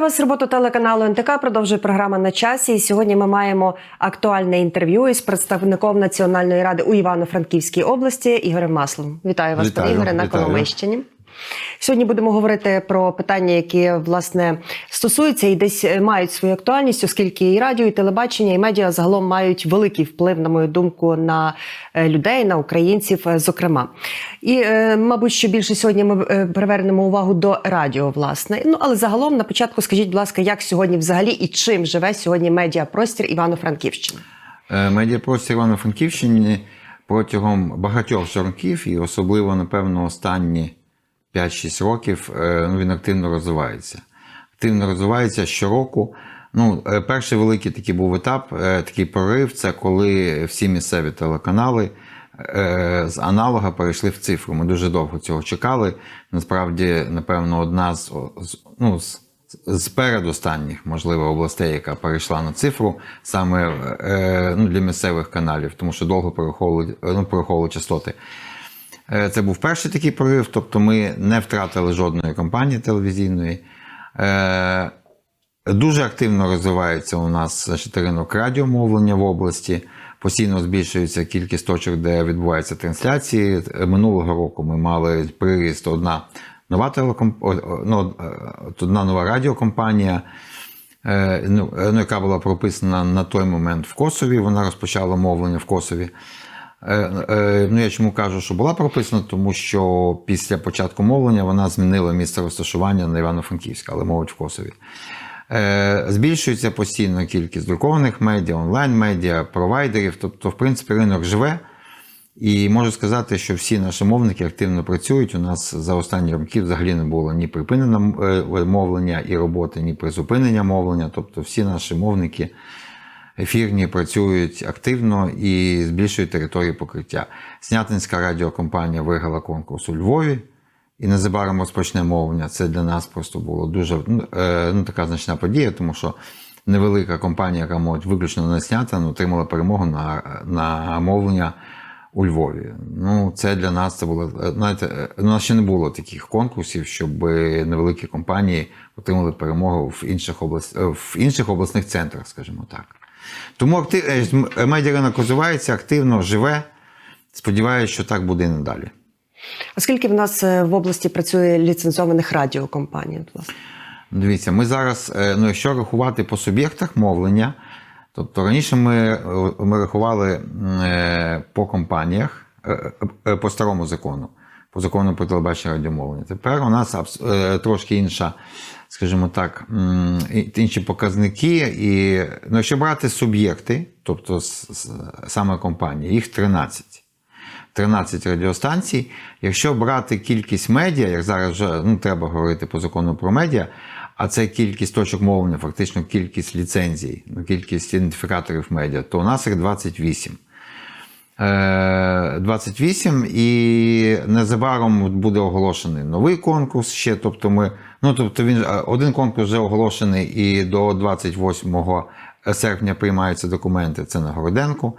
Вітаю вас. Роботу телеканалу НТК продовжує програма на часі. І сьогодні ми маємо актуальне інтерв'ю із представником Національної ради у Івано-Франківській області Ігорем Маслом. Вітаю вас, Вітаю, пане Ігоре, на. Коломийщині. Сьогодні будемо говорити про питання, які власне стосуються і десь е, мають свою актуальність, оскільки і радіо, і телебачення, і медіа загалом мають великий вплив, на мою думку, на е, людей, на українців, е, зокрема. І, мабуть, що більше сьогодні ми привернемо увагу до радіо, власне. Ну але загалом на початку скажіть, будь ласка, як сьогодні взагалі і чим живе сьогодні медіапростір Івано-Франківщини? Медіапростір Івано-Франківщини протягом багатьох років, і особливо, напевно, останні 5-6 років, е, ну, він активно розвивається. Активно розвивається щороку. Ну, е, перший великий такий був етап, е, такий прорив це коли всі місцеві телеканали з аналога перейшли в цифру. Ми дуже довго цього чекали. Насправді, напевно, одна з, ну, з, з передостанніх, можливо, областей, яка перейшла на цифру, саме ну, для місцевих каналів, тому що довго переховували, ну, переховували частоти. Е, Це був перший такий прорив, тобто ми не втратили жодної компанії телевізійної. Е, Дуже активно розвивається у нас значить, ринок радіомовлення в області. Постійно збільшується кількість точок, де відбуваються трансляції. Е, Минулого року ми мали приріст одна нова телекомп... ну, одна нова радіокомпанія, ну, ну, яка була прописана на той момент в Косові. Вона розпочала мовлення в Косові. Е, е, Ну, я чому кажу, що була прописана, тому що після початку мовлення вона змінила місце розташування на Івано-Франківська, але мовить в Косові. Е, Збільшується постійно кількість друкованих медіа, онлайн-медіа, провайдерів. Тобто, в принципі, ринок живе. І можу сказати, що всі наші мовники активно працюють. У нас за останні роки взагалі не було ні припинення е, мовлення і роботи, ні призупинення мовлення. Тобто всі наші мовники ефірні працюють активно і збільшують територію покриття. Снятинська радіокомпанія виграла конкурс у Львові. І незабаром розпочне мовлення. Це для нас просто було дуже ну, е, ну, така значна подія, тому що невелика компанія, яка мовить виключно на Снятин, отримала перемогу на, на мовлення у Львові. Ну, це для нас це було. е, Знаєте, е, у нас ще не було таких конкурсів, щоб невеликі компанії отримали перемогу в інших, област... е, в інших обласних центрах, скажімо так. Тому актив... е, медіаринок розвивається, активно живе. Сподіваюся, що так буде і надалі. А скільки в нас е, в області працює ліцензованих радіокомпаній? власне? Дивіться, ми зараз, е, ну якщо рахувати по суб'єктах мовлення, тобто раніше ми, е, ми рахували е, по компаніях е, е, по старому закону, по закону про телебачення радіомовлення. Тепер у нас е, трошки інша, скажімо так, інші показники. І ну, якщо брати суб'єкти, тобто саме компанії, їх 13. 13 радіостанцій. Якщо брати кількість медіа, як зараз вже ну, треба говорити по закону про медіа, а це кількість точок мовлення, фактично кількість ліцензій, ну, кількість ідентифікаторів медіа, то у нас їх 28. Е, 28 і незабаром буде оголошений новий конкурс ще. Тобто ми, ну тобто він е, один конкурс вже оголошений, і до 28 серпня приймаються документи. Це на Городенку.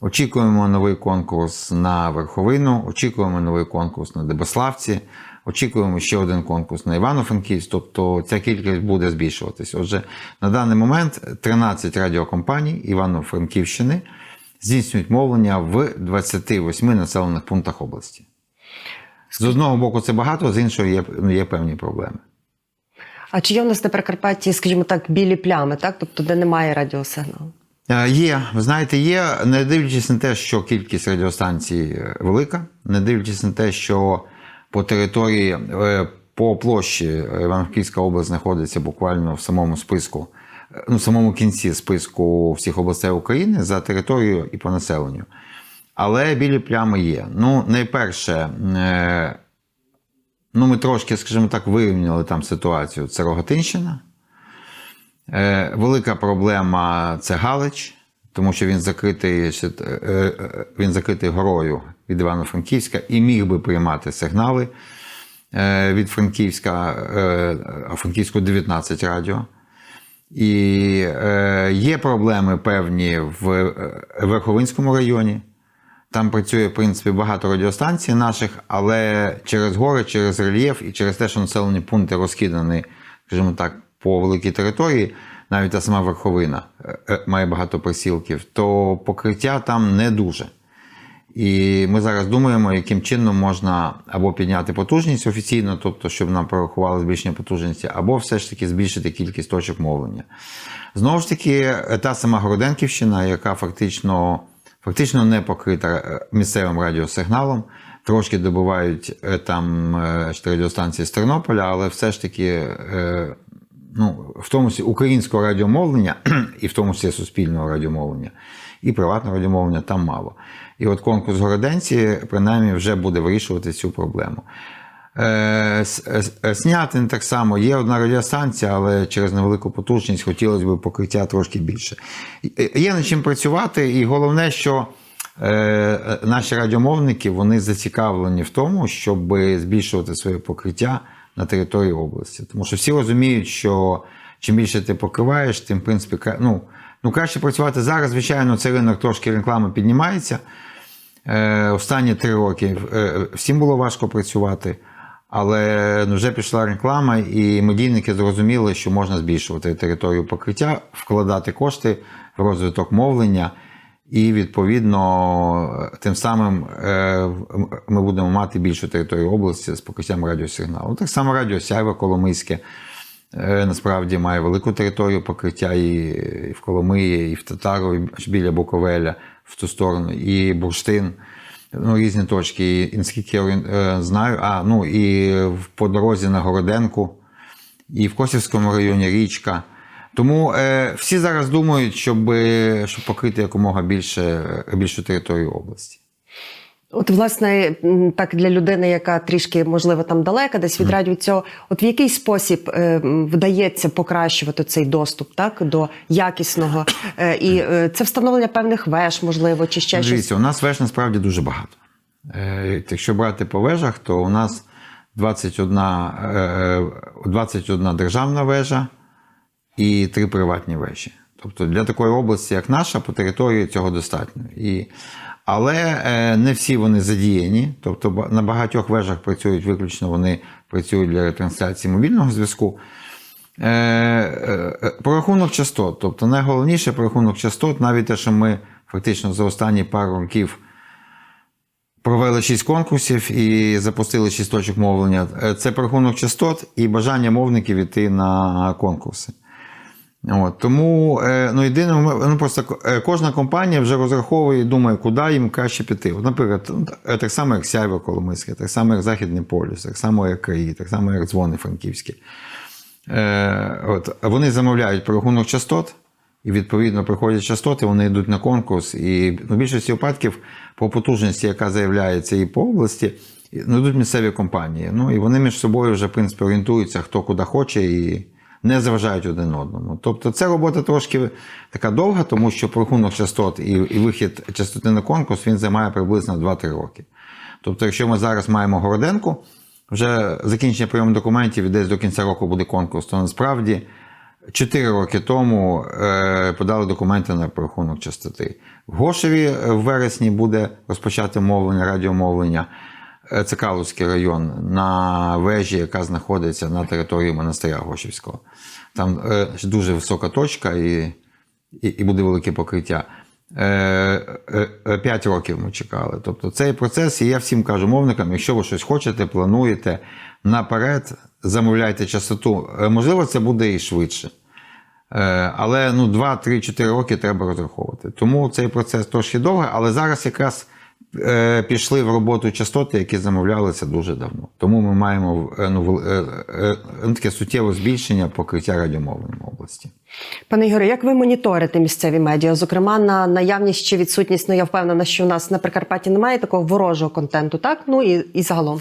Очікуємо новий конкурс на Верховину, очікуємо новий конкурс на Дебославці, очікуємо ще один конкурс на Івано-Франківськ, тобто ця кількість буде збільшуватись. Отже, на даний момент 13 радіокомпаній Івано-Франківщини здійснюють мовлення в 28 населених пунктах області. З одного боку, це багато, з іншого є, ну, є певні проблеми. А чи є в нас на Прикарпатті, скажімо так, білі плями, так? тобто де немає радіосигналу? Е, Є, ви знаєте, є, не дивлячись на те, що кількість радіостанцій е, велика, не дивлячись на те, що по території, е, по площі Івано-Франківська область знаходиться буквально в самому списку, ну, в самому кінці списку всіх областей України за територією і по населенню. Але білі плями є. Ну, найперше, е, ну, ми трошки, скажімо так, вирівняли там ситуацію. Це Рогатинщина. Е, Велика проблема це Галич, тому що він закритий, е, е, він закритий горою від Івано-Франківська і міг би приймати сигнали е, від Франківська, е, а Франківську 19 радіо. І е, є проблеми певні в е, Верховинському районі. Там працює, в принципі, багато радіостанцій наших, але через гори, через рельєф і через те, що населені пункти розкидані, скажімо так, по великій території, навіть та сама верховина е, е, має багато присілків, то покриття там не дуже. І ми зараз думаємо, яким чином можна або підняти потужність офіційно, тобто, щоб нам порахували збільшення потужності, або все ж таки збільшити кількість точок мовлення. Знову ж таки, та сама Городенківщина, яка фактично, фактично не покрита е, місцевим радіосигналом, трошки добувають е, там е, радіостанції з Тернополя, але все ж таки. Ну, в тому числі українського радіомовлення, і в тому числі суспільного радіомовлення, і приватного радіомовлення там мало. І от конкурс Городенці, принаймні, вже буде вирішувати цю проблему. Е, Снятин так само є одна радіостанція, але через невелику потужність хотілося б покриття трошки більше. Є над чим працювати, і головне, що е, наші радіомовники вони зацікавлені в тому, щоб збільшувати своє покриття на території області. Тому що всі розуміють, що чим більше ти покриваєш, тим, в принципі, ну, ну, краще працювати зараз. Звичайно, цей ринок трошки реклами піднімається. Е, останні три роки е, всім було важко працювати, але ну, вже пішла реклама, і медійники зрозуміли, що можна збільшувати територію покриття, вкладати кошти в розвиток мовлення, і відповідно тим самим е, ми будемо мати більшу територію області з покриттям радіосигналу. Так само радіо Сяйво Коломийське. Насправді має велику територію покриття і в Коломиї, і в Татарові, біля Буковеля, в ту сторону, і Бурштин, ну, різні точки. І наскільки я е, знаю, а, ну і по дорозі на Городенку, і в Косівському районі річка. Тому е, всі зараз думають, щоб, е, щоб покрити якомога більше, більшу територію області. От, власне, так для людини, яка трішки, можливо, там далека, десь від радіо цього, от в який спосіб е, вдається покращувати цей доступ так, до якісного? Е, і е, це встановлення певних веж, можливо, чи ще щось. У нас веж насправді дуже багато. Е, Якщо брати по вежах, то у нас 21, е, 21 державна вежа і три приватні вежі. Тобто для такої області, як наша, по території цього достатньо. І, але е, не всі вони задіяні. Тобто на багатьох вежах працюють виключно вони працюють для ретрансляції мобільного зв'язку. Е, е, Порахунок частот. Тобто найголовніше порахунок частот, навіть те, що ми фактично за останні пару років провели 6 конкурсів і запустили 6 точок мовлення. Це порахунок частот і бажання мовників іти на конкурси. От, тому е, ну, єдине, ну, просто е, кожна компанія вже розраховує і думає, куди їм краще піти. От, наприклад, ну, е, так само, як Сяйво Коломийське, так само, як Західний полюс, так само, як КАІ, так само, як дзвони Франківські. Е, от, вони замовляють по рахунок частот, і відповідно приходять частоти, вони йдуть на конкурс. І ну, в більшості випадків по потужності, яка заявляється і по області, ну, йдуть місцеві компанії. Ну і вони між собою вже в принципі орієнтуються, хто куди хоче, і не заважають один одному. Тобто це робота трошки така довга, тому що рахунок частот і, і вихід частоти на конкурс він займає приблизно 2-3 роки. Тобто, якщо ми зараз маємо Городенку, вже закінчення прийому документів і десь до кінця року буде конкурс, то насправді 4 роки тому е, подали документи на порахунок частоти. В Гошеві е, в вересні буде розпочати мовлення, радіомовлення. Е, Це Калузький район на вежі, яка знаходиться на території монастиря Гошівського. Там е, дуже висока точка і, і, і буде велике покриття. Е, П'ять років ми чекали. Тобто цей процес, і я всім кажу мовникам, якщо ви щось хочете, плануєте наперед, замовляйте частоту. Можливо, це буде і швидше. Але ну, 2-3-4 роки треба розраховувати. Тому цей процес трошки довгий, але зараз якраз пішли в роботу частоти, які замовлялися дуже давно. Тому ми маємо е, ну, е, е, ну, таке суттєве збільшення покриття радіомовлення області. Пане Ігоре, як ви моніторите місцеві медіа? Зокрема, на наявність чи відсутність? Ну я впевнена, що у нас на Прикарпатті немає такого ворожого контенту, так? Ну і, і загалом.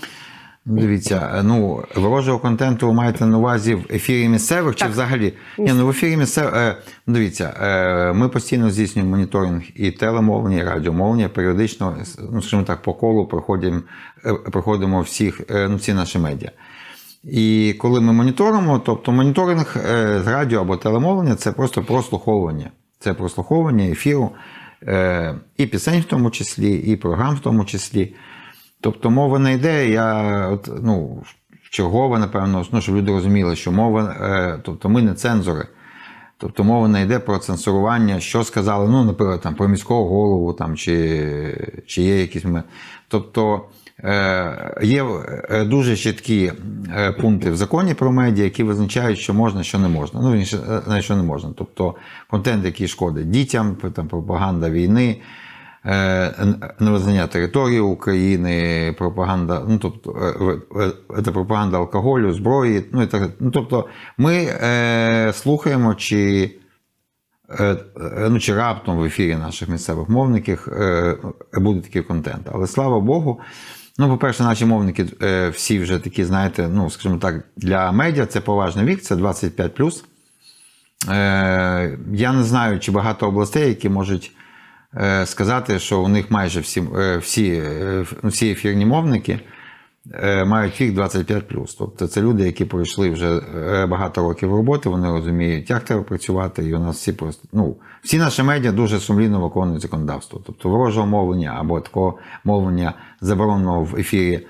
Ну, Дивіться, е, ну ворожого контенту ви маєте на увазі в ефірі місцевих чи взагалі? Ні, ну в ефірі місцевих. Е, ну, дивіться, е, ми постійно здійснюємо моніторинг і телемовлення, і радіомовлення. Періодично, ну скажімо так, по колу проходимо, проходимо всіх, е, ну, всі наші медіа. І коли ми моніторимо, тобто моніторинг е, з радіо або телемовлення це просто прослуховування. Це прослуховування ефіру е, і пісень в тому числі, і програм в тому числі. Тобто мова не йде. Я от, ну, чергове, напевно, ну, щоб люди розуміли, що мова, е, тобто ми не цензори. Тобто мова не йде про цензурування, що сказали, ну, наприклад, там, про міського голову там, чи, чи є якісь. Тобто е, є е, дуже чіткі е, пункти в законі про медіа, які визначають, що можна, що не можна. Ну, інше, що не можна. Тобто контент, який шкодить дітям, там, пропаганда війни. Е, Невизнання території України, пропаганда, ну тобто е, е, пропаганда алкоголю, зброї. Ну і так. Ну тобто, ми е, слухаємо, чи, е, ну, чи раптом в ефірі наших місцевих мовників е, буде такий контент. Але слава Богу. Ну, по-перше, наші мовники е, всі вже такі, знаєте, ну, скажімо так, для медіа це поважний вік, це 25 Е, я не знаю, чи багато областей, які можуть сказати, що у них майже всі, е, всі, е, всі ефірні мовники е, мають вік 25 Тобто це люди, які пройшли вже е, багато років роботи, вони розуміють, як треба працювати, і у нас всі просто ну, всі наші медіа дуже сумлінно виконують законодавство. Тобто ворожого мовлення або такого мовлення забороненого в ефірі,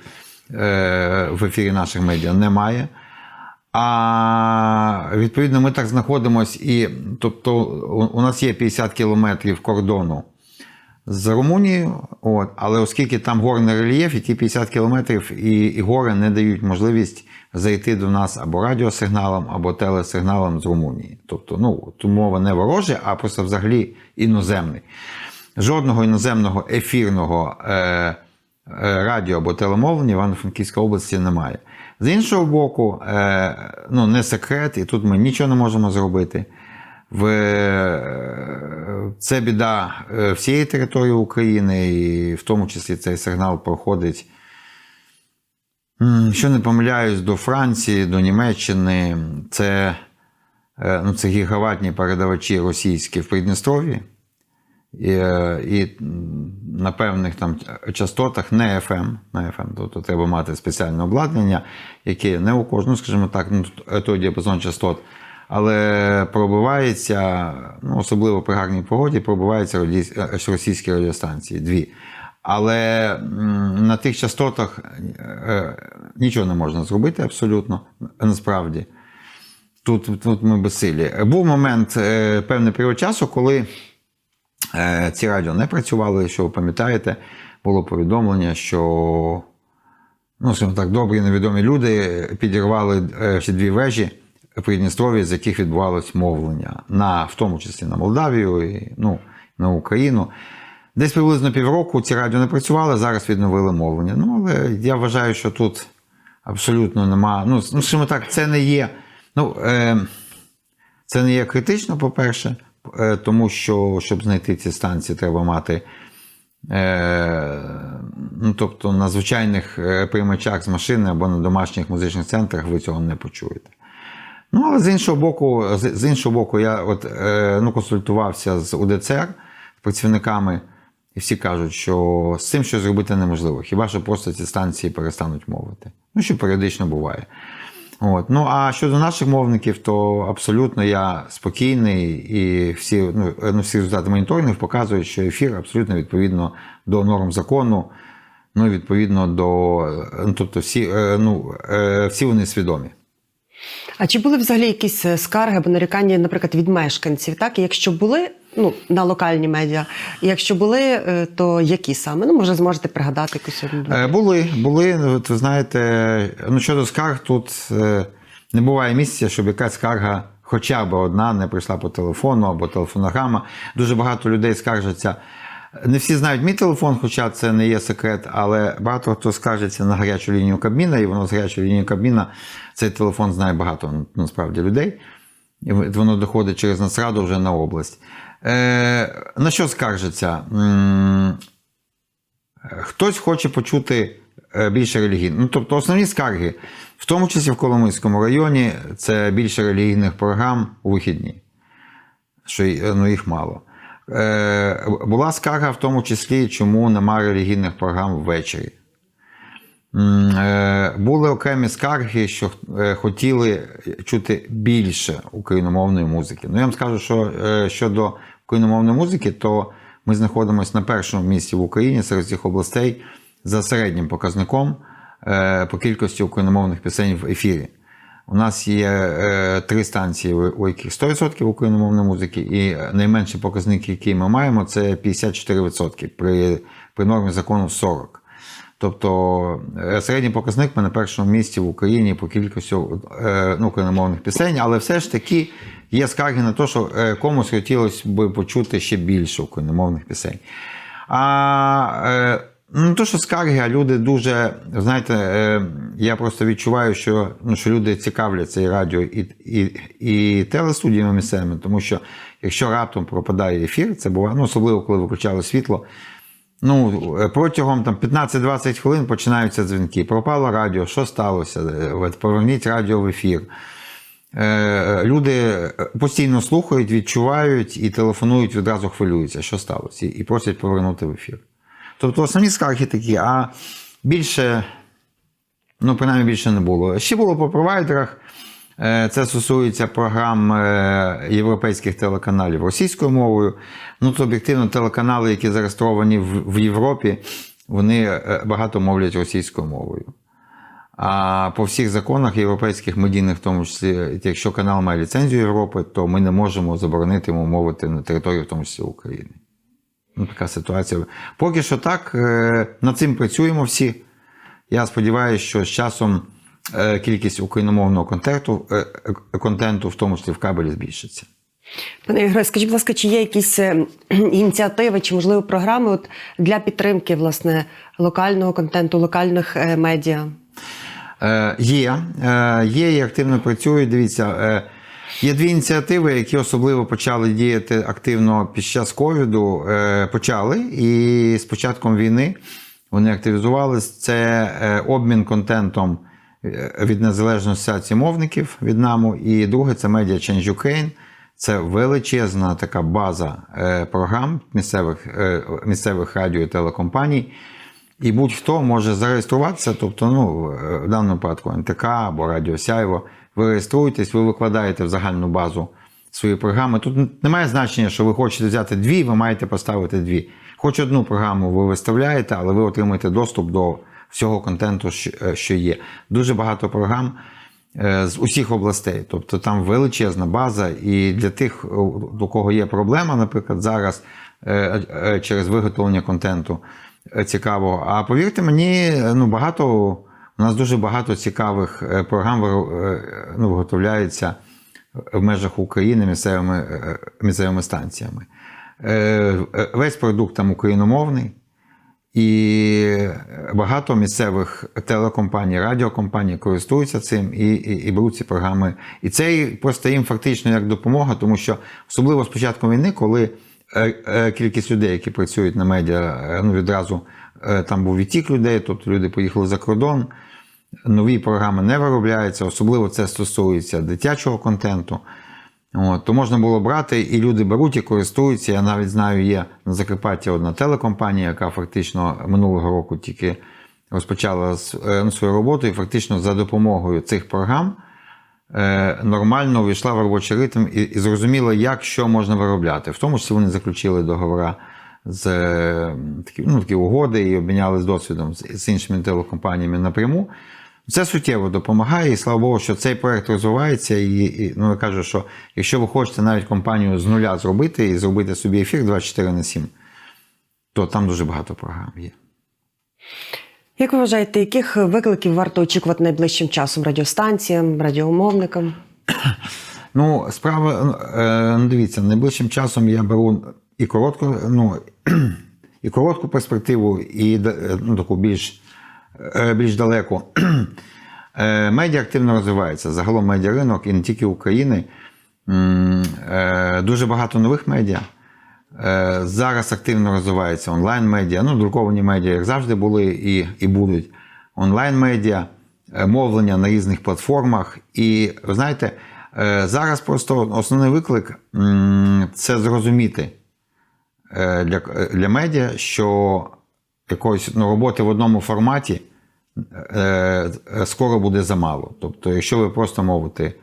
е, в ефірі наших медіа немає. А відповідно, ми так знаходимося, і тобто у нас є 50 кілометрів кордону з Румунією, от, але оскільки там горний рельєф, і ті 50 кілометрів і, і гори не дають можливість зайти до нас або радіосигналом, або телесигналом з Румунії. Тобто, ну, мова не ворожа, а просто взагалі іноземний. Жодного іноземного ефірного е, е, радіо або телемовлення в Івано-Франківській області немає. З іншого боку, е, ну, не секрет, і тут ми нічого не можемо зробити. В, е, це біда е, всієї території України, і в тому числі цей сигнал проходить, якщо не помиляюсь, до Франції, до Німеччини. Це, е, ну, це гігаватні передавачі російські в Придністров'ї. І, і на певних там частотах не FM, не FM, тобто треба мати спеціальне обладнання, яке не у кожного, скажімо так, ну, той діапазон частот, але пробивається, ну, особливо при гарній погоді, пробиваються е, російські радіостанції, дві. Але на тих частотах е, нічого не можна зробити абсолютно, насправді. Тут, тут ми безсилі. Був момент, е, певний період часу, коли е, ці радіо не працювали, що ви пам'ятаєте, було повідомлення, що ну, скажімо так, добрі невідомі люди підірвали е, ще дві вежі в Придністров'ї, з яких відбувалось мовлення, на, в тому числі на Молдавію і ну, на Україну. Десь приблизно півроку ці радіо не працювали, зараз відновили мовлення. Ну, але я вважаю, що тут абсолютно нема. Ну, ну скажімо так, це не є. Ну, е, це не є критично, по-перше, е, тому що, щоб знайти ці станції, треба мати. Е, ну, тобто на звичайних е, приймачах з машини або на домашніх музичних центрах ви цього не почуєте. Ну, але з іншого боку, з, з іншого боку, я от, е, ну, консультувався з УДЦР, з працівниками, і всі кажуть, що з цим щось зробити неможливо. Хіба що просто ці станції перестануть мовити. Ну, що періодично буває. От. Ну, а щодо наших мовників, то абсолютно я спокійний, і всі, ну, ну, всі результати моніторингів показують, що ефір абсолютно відповідно до норм закону, ну, відповідно до. Ну, тобто, всі, е, ну, е, всі вони свідомі. А чи були взагалі якісь е, скарги або нарікання, наприклад, від мешканців? Так, якщо були ну, на локальні медіа, якщо були, е, то які саме? Ну, може, зможете пригадати якусь одну. Е, Були, були. Ну, От ви знаєте, ну щодо скарг, тут не буває місця, щоб якась скарга, хоча б одна, не прийшла по телефону або телефонограма. Дуже багато людей скаржаться. Не всі знають мій телефон, хоча це не є секрет, але багато хто скаржиться на гарячу лінію Кабміна, і воно з гарячої лінії Кабміна цей телефон знає багато насправді людей. Воно доходить через Нацраду вже на область. Е, на що скаржиться? Хтось хоче почути е, більше релігійно. Ну, тобто основні скарги, в тому числі в Коломийському районі, це більше релігійних програм у вихідні, що ну, їх мало. Е, була скарга в тому числі, чому немає релігійних програм ввечері. Е, Були окремі скарги, що е, хотіли чути більше україномовної музики. Ну, я вам скажу, що е, щодо україномовної музики, то ми знаходимося на першому місці в Україні серед цих областей за середнім показником по кількості україномовних пісень в ефірі. У нас є три станції, у яких 100% україномовної музики, і найменший показник, який ми маємо, це 54% при, при нормі закону 40%. Тобто е, середній показник ми на першому місці в Україні по кількості е, ну, україномовних пісень, але все ж таки є скарги на те, що е, комусь хотілося б почути ще більше україномовних пісень. А ну, то, що скарги, а люди дуже, знаєте, я просто відчуваю, що, ну, що люди цікавляться і радіо, і, і, і телестудіями місцевими, тому що якщо раптом пропадає ефір, це буває, ну, особливо коли виключали світло. Ну, е, протягом там 15-20 хвилин починаються дзвінки. Пропало радіо, що сталося? Е, Поверніть радіо в ефір. Е, Люди постійно слухають, відчувають і телефонують, відразу хвилюються, що сталося, і просять повернути в ефір. Тобто основні скарги такі, а більше, ну, принаймні більше не було. Ще було по провайдерах. Е, Це стосується програм е, європейських телеканалів російською мовою. Ну, то об'єктивно, телеканали, які зареєстровані в Європі, вони е, багато мовлять російською мовою. А по всіх законах європейських медійних, в тому числі, якщо канал має ліцензію Європи, то ми не можемо заборонити йому мовити на території, в тому числі України. Ну, така ситуація. Поки що так, над цим працюємо всі. Я сподіваюся, що з часом кількість україномовного контенту, е, е, контенту, в тому числі в кабелі, збільшиться. Пане Ігоре, скажіть, будь ласка, чи є якісь е, ініціативи чи можливо програми от, для підтримки власне локального контенту, локальних е, медіа? Е, Є, е, є і активно працюють. Дивіться, е, є дві ініціативи, які особливо почали діяти активно під час ковіду. Е, Почали і з початком війни вони активізувалися. Це е, обмін контентом е, від Незалежної асоціації мовників від НАМУ. І друге це Media Change Ukraine. Це величезна така база е, програм місцевих, е, місцевих радіо і телекомпаній. І будь-хто може зареєструватися, тобто, ну, в даному випадку НТК або Радіо Сяйво. Ви реєструєтесь, ви викладаєте в загальну базу свої програми. Тут немає значення, що ви хочете взяти дві, ви маєте поставити дві. Хоч одну програму ви виставляєте, але ви отримаєте доступ до всього контенту, що- е, є. Дуже багато програм е, з усіх областей. Тобто там величезна база, і для тих, у кого є проблема, наприклад, зараз е, е, через виготовлення контенту е, цікаво. А повірте мені, ну багато у нас дуже багато цікавих е, програм е, ну, виготовляється в межах України місцевими, е, місцевими станціями. Е, е, Весь продукт там україномовний. І багато місцевих телекомпаній, радіокомпаній користуються цим і, і, і беруть ці програми. І це просто їм фактично як допомога, тому що особливо з початком війни, коли е, е, кількість людей, які працюють на медіа, е, ну відразу е, там був відтік людей, тобто люди поїхали за кордон. Нові програми не виробляються, особливо це стосується дитячого контенту. От, то можна було брати, і люди беруть і користуються. Я навіть знаю, є на Закарпатті одна телекомпанія, яка фактично минулого року тільки розпочала е, ну, свою роботу, і фактично за допомогою цих програм е, нормально увійшла в робочий ритм і, і зрозуміла, як що можна виробляти. В тому числі вони заключили договори з е, такі, ну, такі угоди і обмінялися досвідом з, з іншими телекомпаніями напряму. Це суттєво допомагає, і слава Богу, що цей проект розвивається. І, і ну, я кажу, що якщо ви хочете навіть компанію з нуля зробити і зробити собі ефір 24 на 7, то там дуже багато програм є. Як ви вважаєте, яких викликів варто очікувати найближчим часом радіостанціям, радіомовникам? Ну, справа, е, ну, дивіться, найближчим часом я беру і коротку, ну, і коротку перспективу, і ну, таку більш, е, більш далеку. Е, Медіа активно розвивається. Загалом медіаринок, і не тільки України. Е, Дуже багато нових медіа. Е, Зараз активно розвивається онлайн-медіа, ну, друковані медіа, як завжди були і, і будуть. Онлайн-медіа, е, мовлення на різних платформах. І ви знаєте, е, зараз просто основний виклик це зрозуміти е, для, для медіа, що якоїсь ну, роботи в одному форматі е, е, скоро буде замало. Тобто, якщо ви просто мовите,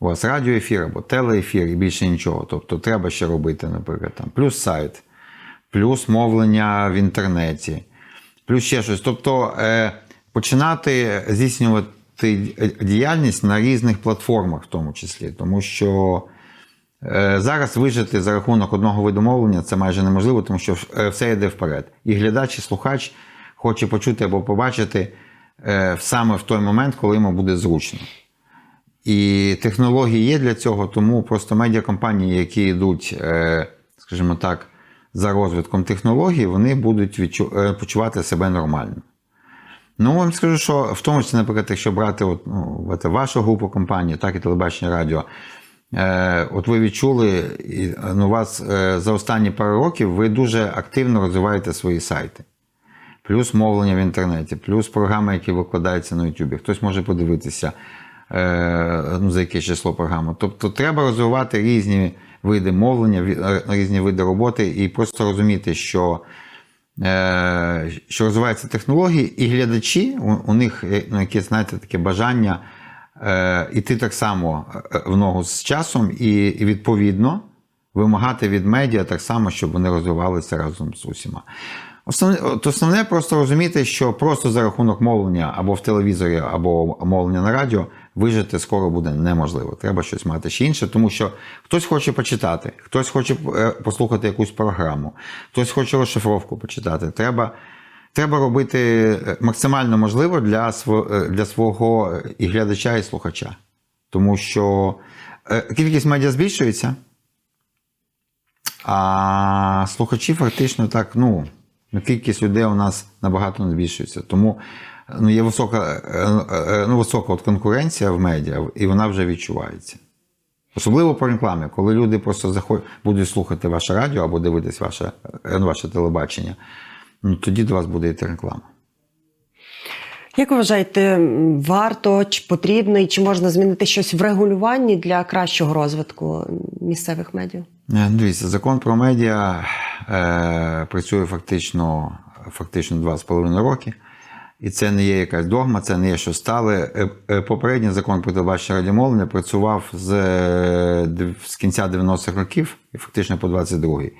у вас радіоефір або телеефір і більше нічого. Тобто треба ще робити, наприклад, там, плюс сайт, плюс мовлення в інтернеті, плюс ще щось. Тобто е, починати здійснювати діяльність на різних платформах, в тому числі, тому що зараз вижити за рахунок одного виду мовлення це майже неможливо, тому що е, все йде вперед. І глядач, і слухач хоче почути або побачити е, саме в той момент, коли йому буде зручно. І технології є для цього, тому просто медіакомпанії, які йдуть, е, скажімо так, за розвитком технологій, вони будуть відчу- е, почувати себе нормально. Ну, вам скажу, що в тому числі, наприклад, якщо брати от, ну, вашу групу компаній, так і телебачення радіо, е, от ви відчули, ну, у вас е, за останні пару років ви дуже активно розвиваєте свої сайти. Плюс мовлення в інтернеті, плюс програми, які викладаються на YouTube. Хтось може подивитися, е, ну, за яке число програми. Тобто треба розвивати різні види мовлення, е, різні види роботи і просто розуміти, що е, що розвиваються технології, і глядачі, у, у них е, ну, якесь, знаєте, таке бажання е, іти так само е, в ногу з часом і, відповідно вимагати від медіа так само, щоб вони розвивалися разом з усіма. Основне, основне просто розуміти, що просто за рахунок мовлення або в телевізорі, або мовлення на радіо вижити скоро буде неможливо. Треба щось мати ще інше, тому що хтось хоче почитати, хтось хоче е, послухати якусь програму, хтось хоче розшифровку почитати. Треба, треба робити е, максимально можливо для, е, для свого е, і глядача, і слухача. Тому що кількість медіа збільшується. А слухачі фактично так, ну, ну, кількість людей у нас набагато не збільшується. Тому ну, є висока, ну, висока от конкуренція в медіа, і вона вже відчувається. Особливо по рекламі, коли люди просто заход... будуть слухати ваше радіо або дивитись ваше, е, ваше телебачення, ну, тоді до вас буде йти реклама. Як ви вважаєте, варто чи потрібно, і чи можна змінити щось в регулюванні для кращого розвитку місцевих медіа? Е, Дивіться, закон про медіа е, працює фактично, фактично два з половиною роки. І це не є якась догма, це не є що стале. Е, е, Попередній закон про телебачення радіомовлення працював з, з кінця 90-х років і фактично по 22-й.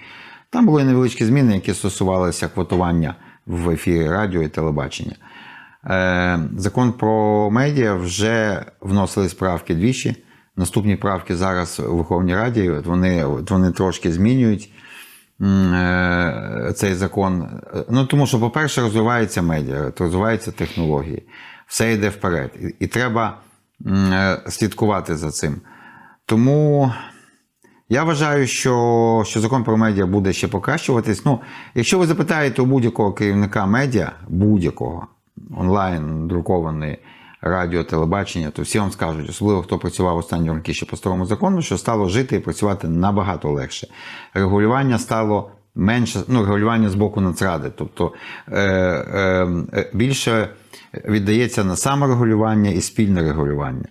Там були невеличкі зміни, які стосувалися квотування в ефірі радіо і телебачення. Е, Закон про медіа вже вносили справки двічі. Наступні правки зараз у Верховній Раді вони, вони трошки змінюють е, цей закон. Ну, тому що, по-перше, розвивається медіа, розвиваються технології, все йде вперед. І, і треба е, слідкувати за цим. Тому я вважаю, що, що закон про медіа буде ще покращуватись. Ну, якщо ви запитаєте у будь-якого керівника медіа, будь-якого онлайн, друкований радіо, телебачення, то всі вам скажуть, особливо хто працював останні роки ще по старому закону, що стало жити і працювати набагато легше. Регулювання стало менше, ну, регулювання з боку Нацради, тобто е, е, е, більше віддається на саморегулювання і спільне регулювання.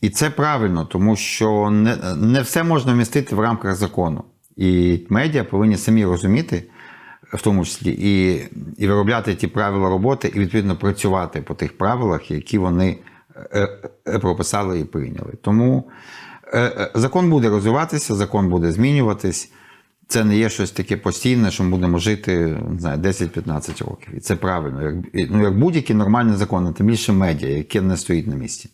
І- це правильно, тому що не, не все можна вмістити в рамках закону. І медіа повинні самі розуміти, в тому числі, і, і виробляти ті правила роботи, і відповідно працювати по тих правилах, які вони е, е, прописали і прийняли. Тому е, закон буде розвиватися, закон буде змінюватись. Це не є щось таке постійне, що ми будемо жити не знаю, 10-15 років. І це правильно. Як, ну, як будь-який нормальний закон, тим більше медіа, яке не стоїть на місці.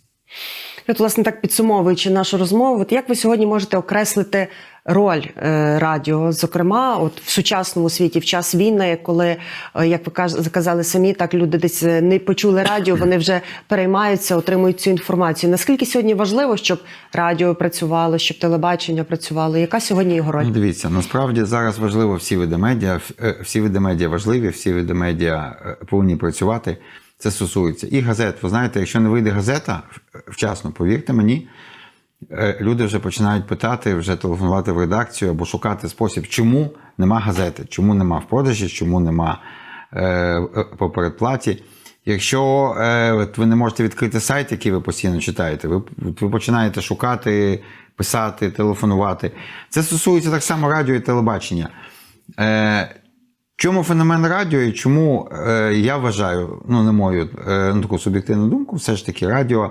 От, власне, так підсумовуючи нашу розмову, от як ви сьогодні можете окреслити роль е, радіо, зокрема, от в сучасному світі, в час війни, коли, е, як ви каз- казали самі, так люди десь е, не почули радіо, вони вже переймаються, отримують цю інформацію. Наскільки сьогодні важливо, щоб радіо працювало, щоб телебачення працювало? Яка сьогодні його роль? Ну, дивіться, насправді зараз важливо всі види медіа, е, всі види медіа важливі, всі види медіа е, повинні працювати. Це стосується і газет. Ви знаєте, якщо не вийде газета вчасно, повірте мені, е, люди вже починають питати, вже телефонувати в редакцію або шукати спосіб, чому нема газети, чому нема в продажі, чому нема е, е, по передплаті. Якщо е, ви не можете відкрити сайт, який ви постійно читаєте, ви, ви починаєте шукати, писати, телефонувати. Це стосується так само радіо і телебачення. Е, Чому феномен радіо і чому е, я вважаю, ну не мою е, таку суб'єктивну думку, все ж таки радіо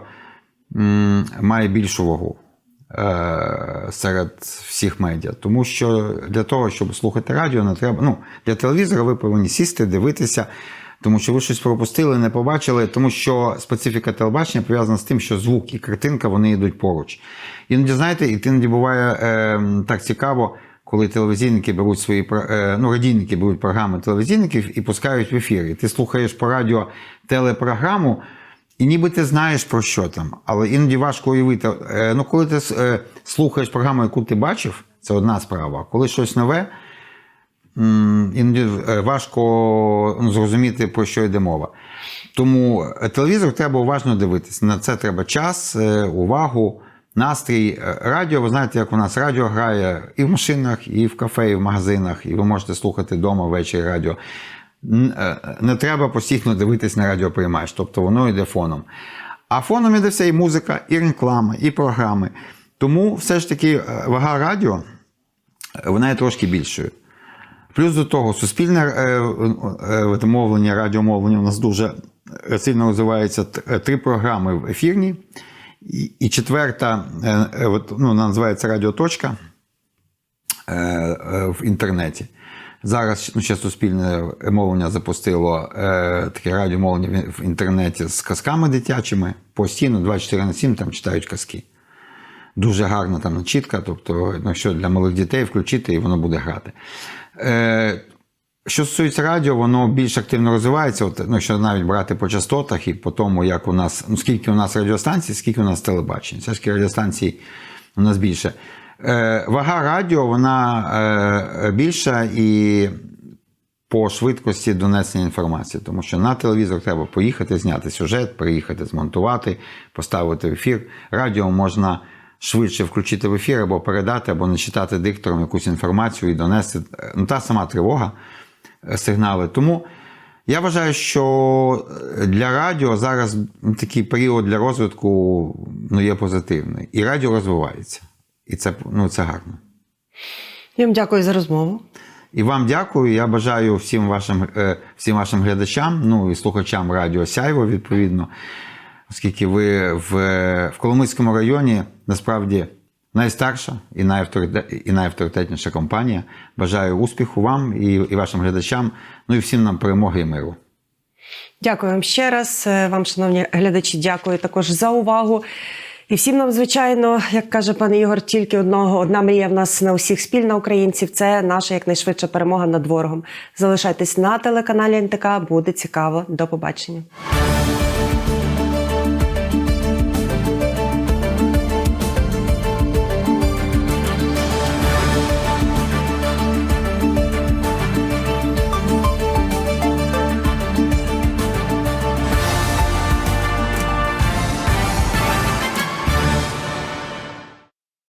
м, має більшу вагу е, серед всіх медіа. Тому що для того, щоб слухати радіо, не треба. Ну, для телевізора ви повинні сісти, дивитися. Тому що ви щось пропустили, не побачили, тому що специфіка телебачення пов'язана з тим, що звук і картинка вони йдуть поруч. Іноді, знаєте, і іноді буває е, так цікаво, коли телевізійники беруть свої е, ну, радійники беруть програми телевізійників і пускають в ефір. І ти слухаєш по радіо телепрограму, і ніби ти знаєш про що там, але іноді важко уявити. Е, Ну, коли ти е, слухаєш програму, яку ти бачив, це одна справа. Коли щось нове, іноді важко ну, зрозуміти, про що йде мова. Тому телевізор треба уважно дивитися. На це треба час, увагу, настрій. Е, Радіо, ви знаєте, як у нас радіо грає і в машинах, і в кафе, і в магазинах, і ви можете слухати вдома ввечері радіо. Е, Не треба постійно дивитись на радіоприймач, тобто воно йде фоном. А фоном іде все і музика, і реклама, і програми. Тому все ж таки е, вага радіо вона є трошки більшою. Плюс до того, суспільне мовлення, радіомовлення у нас дуже сильно розвивається три програми в ефірні. І, четверта, е, е, от, ну, вона називається Радіоточка е, в інтернеті. Зараз ну, ще суспільне мовлення запустило е, таке радіомовлення в- інтернеті з казками дитячими. Постійно 24 на 7 там читають казки. Дуже гарна там начітка, тобто, ну, якщо для малих дітей включити, і воно буде грати. Е, що стосується радіо, воно більш активно розвивається. От, ну, якщо навіть брати по частотах і по тому, як у нас, ну скільки у нас радіостанцій, скільки у нас телебачень. Все ж таки радіостанцій у нас більше. Е, вага радіо, вона е, більша і по швидкості донесення інформації, тому що на телевізор треба поїхати, зняти сюжет, приїхати, змонтувати, поставити в ефір. Радіо можна швидше включити в ефір або передати, або не читати диктором якусь інформацію і донести. Ну, та сама тривога, е, сигнали. Тому я вважаю, що для радіо зараз такий період для розвитку ну, є позитивний. І радіо розвивається. І це, ну, це гарно. Я вам дякую за розмову. І вам дякую. Я бажаю всім вашим, е, всім вашим глядачам, ну і слухачам Радіо Сяйво, відповідно, оскільки ви в, в Коломийському районі насправді найстарша і, і найавторитетніша компанія. Бажаю успіху вам і, і вашим глядачам, ну і всім нам перемоги і миру. Дякую вам ще раз. Е, Вам, шановні глядачі, дякую також за увагу. І всім нам, звичайно, як каже пан Ігор, тільки одного одна мрія в нас на усіх спільна українців. Це наша якнайшвидша перемога над ворогом. Залишайтесь на телеканалі НТК, буде цікаво. До побачення.